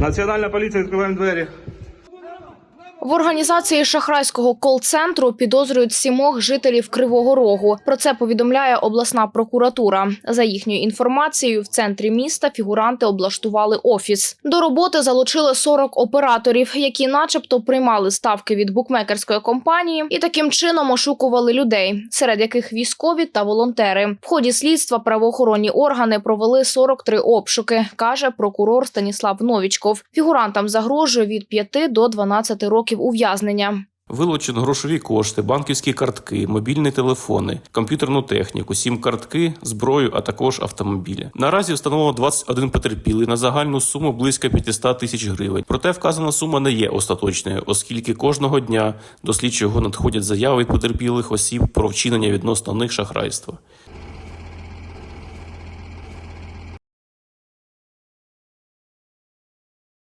Національна поліція, відкриваємо двері. В організації шахрайського кол-центру підозрюють сімох жителів Кривого Рогу. Про це повідомляє обласна прокуратура. За їхньою інформацією, в центрі міста фігуранти облаштували офіс. До роботи залучили 40 операторів, які, начебто, приймали ставки від букмекерської компанії і таким чином ошукували людей, серед яких військові та волонтери. В ході слідства правоохоронні органи провели 43 обшуки, каже прокурор Станіслав Новічков. Фігурантам загрожує від 5 до 12 років ув'язнення. Вилучено грошові кошти, банківські картки, мобільні телефони, комп'ютерну техніку, сім-картки, зброю, а також автомобілі. Наразі встановлено 21 потерпілий на загальну суму близько 500 тисяч гривень. Проте вказана сума не є остаточною, оскільки кожного дня до слідчого надходять заяви потерпілих осіб про вчинення відносно них шахрайства.